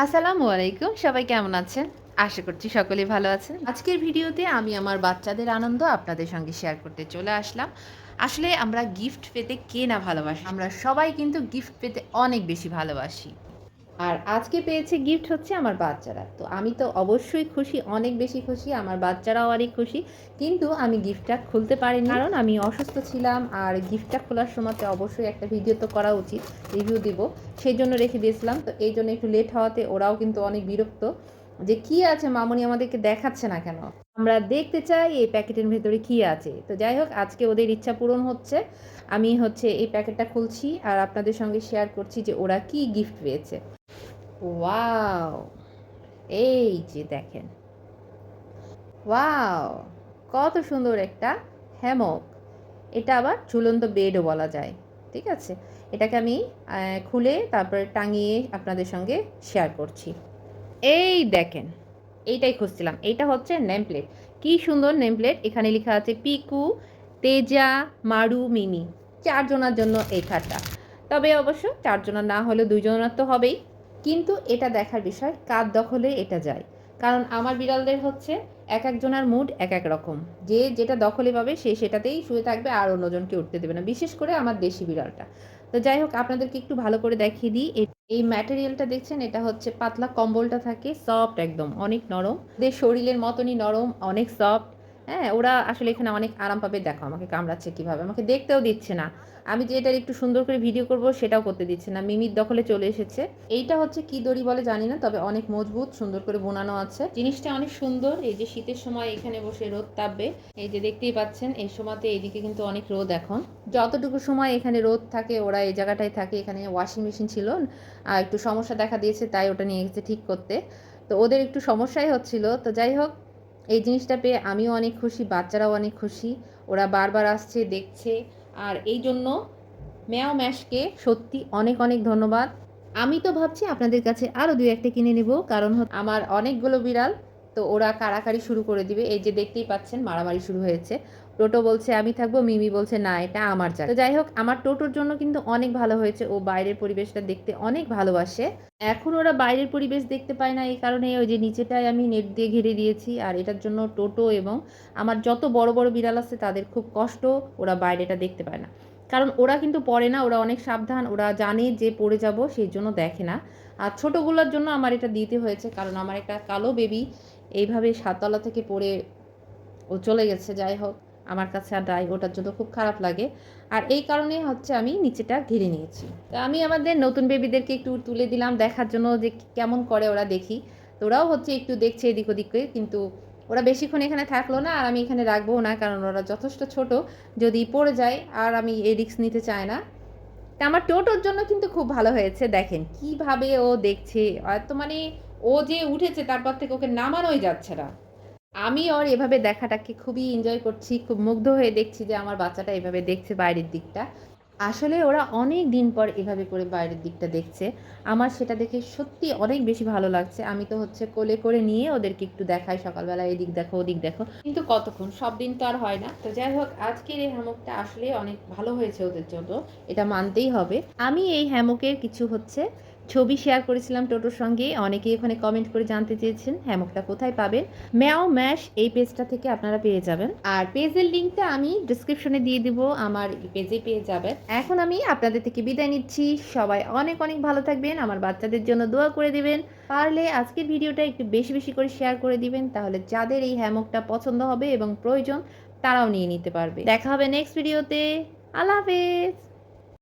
আসসালামু আলাইকুম, সবাই কেমন আছেন? আশা করছি সকলেই ভালো আছেন। আজকের ভিডিওতে আমি আমার বাচ্চাদের আনন্দ আপনাদের সঙ্গে শেয়ার করতে চলে আসলাম। আসলে আমরা গিফট পেতে কে না ভালোবাসি? আমরা সবাই কিন্তু গিফট পেতে অনেক বেশি ভালোবাসি। আর আজকে পেয়েছে গিফট হচ্ছে আমার বাচ্চারা। তো আমি তো অবশ্যই খুশি, অনেক বেশি খুশি, আমার বাচ্চারাও অনেক খুশি। কিন্তু আমি গিফটটা খুলতে পারিনি। কারণ আমি অসুস্থ ছিলাম আর গিফটটা খোলার সময় অবশ্যই একটা ভিডিও তো করা উচিত রিভিউ দিব। সেই জন্য রেখে দিয়েছিলাম। তো এই জন্য একটু লেট হওয়াতে ওরাও কিন্তু অনেক বিরক্ত। যে কি আছে মামুনি আমাদেরকে দেখাচ্ছে না কেন? আমরা দেখতে চাই এই প্যাকেটের ভেতরে কি আছে। তো যাই হোক, আজকে ওদের ইচ্ছা পূরণ হচ্ছে। আমি হচ্ছে এই প্যাকেটটা খুলছি আর আপনাদের সঙ্গে শেয়ার করছি যে ওরা কি গিফট পেয়েছে। ওয়াও এই যে দেখেন। ওয়াও কত সুন্দর একটা হ্যামক এটা আবার ঝুলন্ত বেডও বলা যায়। ঠিক আছে? এটাকে আমি খুলে তারপরে টাঙিয়ে আপনাদের সঙ্গে শেয়ার করছি। এই দেখেন, এইটাই খুঁজছিলাম। এইটা হচ্ছে নেম প্লেট কী সুন্দর নেম প্লেট এখানে লেখা আছে পিকু, তেজা, মারু, মিমি। চারজনার জন্য এই খাটটা। তবে অবশ্য চারজনের না হলে দুইজনের তো হবেই। কিন্তু এটা দেখার বিষয়, কার দখলে এটা যায়। কারণ আমার বিড়ালদের হচ্ছে এক একজনের মুড এক এক রকম। যে যেটা দখলে পাবে সে সেটাতেই শুয়ে থাকবে আর অন্যজনকে উঠতে দেবে না। বিশেষ করে আমার দেশি বিড়ালটা। তো যাই হোক, আপনাদেরকে একটু ভালো করে দেখিয়ে দিই। এই ম্যাটেরিয়ালটা দেখছেন, এটা হচ্ছে পাতলা কম্বলটা থাকে সফট একদম, অনেক নরম। শরীরের মতনই নরম, অনেক সফট হ্যাঁ ওরা আসলে এখানে অনেক আরাম পাবে। দেখো, আমাকে কামড়াচ্ছে কীভাবে? আমাকে দেখতেও দিচ্ছে না। আমি যে এটার একটু সুন্দর করে ভিডিও করব, সেটাও করতে দিচ্ছে না। মিমির দখলে চলে এসেছে। এইটা হচ্ছে কি দড়ি বলে জানি না, তবে অনেক মজবুত, সুন্দর করে বোনানো আছে। জিনিসটা অনেক সুন্দর। এই যে শীতের সময় এখানে বসে রোদ তাপবে, এই যে দেখতেই পাচ্ছেন, এই সময়তে এইদিকে কিন্তু অনেক রোদ এখন। যতটুকু সময় এখানে রোদ থাকে, ওরা এই জায়গাটায় থাকে। এখানে ওয়াশিং মেশিন ছিল, আর একটু সমস্যা দেখা দিয়েছে, তাই ওটা নিয়ে গেছে ঠিক করতে। তো ওদের একটু সমস্যাই হচ্ছিল। তো যাই হোক এই জিনিসটা পেয়ে আমিও অনেক খুশি, বাচ্চারাও অনেক খুশি। ওরা বারবার আসছে, দেখছে। আর এই জন্য ম্যাও ম্যাশকে সত্যি অনেক অনেক ধন্যবাদ। আমি তো ভাবছি আপনাদের কাছে আরও দু একটা কিনে নেব, কারণ আমার অনেকগুলো বিড়াল। তো ওরা কাড়াকাড়ি শুরু করে দিবে। এই যে দেখতেই পাচ্ছেন মারামারি শুরু হয়েছে। টোটো বলছে, আমি থাকব। মিমি বলছে, না, এটা আমার জায়গা। তো যাই হোক, আমার টোটোর জন্য কিন্তু অনেক ভালো হয়েছে। ও বাইরের পরিবেশটা দেখতে অনেক ভালোবাসে। এখন ওরা বাইরের পরিবেশ দেখতে পায় না, এই কারণে ওই যে নিচেটায় আমি নেট দিয়ে ঘিরে দিয়েছি। আর এটার জন্য টোটো এবং আমার যত বড় বড় বিড়াল আছে, তাদের খুব কষ্ট ওরা বাইরেটা দেখতে পায় না। কারণ ওরা কিন্তু পড়ে না, ওরা অনেক সাবধান, ওরা জানে যে পড়ে যাব, সেই জন্য দেখে না। আর ছোটোগুলোর জন্য আমার এটা দিতে হয়েছে, কারণ আমার একটা কালো বেবি এইভাবে সাততলা থেকে পড়ে ও চলে গেছে, যাই হোক। আমার কাছে আর ডাই ওটার জন্য খুব খারাপ লাগে। আর এই কারণে হচ্ছে আমি নিচেটা ঘিরে নিয়েছি। তো আমি আমাদের নতুন বেবিদেরকে একটু তুলে দিলাম দেখার জন্য যে কেমন করে ওরা দেখি। তো ওরাও হচ্ছে একটু দেখছে এদিক ওদিকে, কিন্তু ওরা বেশিক্ষণ এখানে থাকল না আর আমি এখানে রাখব না, কারণ ওরা যথেষ্ট ছোট। যদি পড়ে যায় আর আমি এই রিক্স নিতে চাই না। তা আমার টোটোর জন্য কিন্তু খুব ভালো হয়েছে, দেখেন। কীভাবে ও দেখছে, এত মানে ও যে উঠেছে তারপর থেকে ওকে নামানোই যাচ্ছে না। আমি ওর এভাবে দেখাটাকে খুবই এনজয় করছি, খুব মুগ্ধ হয়ে দেখছি যে আমার বাচ্চাটা এভাবে দেখছে বাইরের দিকটা। আসলে ওরা অনেক দিন পর এভাবে করে বাইরের দিকটা দেখছে। আমার সেটা দেখে সত্যি অনেক বেশি ভালো লাগছে। আমি তো হচ্ছে কোলে করে নিয়ে ওদেরকে একটু দেখাই সকালবেলা এদিক দেখো, ওদিক দেখো। কিন্তু কতক্ষণ? সব দিন তো আর হয় না। তো যাই হোক, আজকের এই হ্যামকটা আসলে অনেক ভালো হয়েছে ওদের জন্য। এটা মানতেই হবে। আমি এই হ্যামকের কিছু হচ্ছে ছবি শেয়ার করেছিলাম টোটোর সঙ্গে। অনেকেই ওখানে কমেন্ট করে জানতে চেয়েছেন হ্যামকটা কোথায় পাবেন? ম্যাও ম্যাশ এই পেজটা থেকে আপনারা পেয়ে যাবেন। আর পেজের লিঙ্কটা আমি ডিসক্রিপশনে দিয়ে দিব, আমার পেজে পেয়ে যাবেন। এখন আমি আপনাদের থেকে বিদায় নিচ্ছি। সবাই অনেক অনেক ভালো থাকবেন। আমার বাচ্চাদের জন্য দোয়া করে দিবেন। পারলে আজকের ভিডিওটা একটু বেশি বেশি করে শেয়ার করে দিবেন, তাহলে যাদের এই হ্যামকটা পছন্দ হবে এবং প্রয়োজন, তারাও নিয়ে নিতে পারবে। দেখা হবে নেক্সট ভিডিওতে আল্লাহ হাফেজ!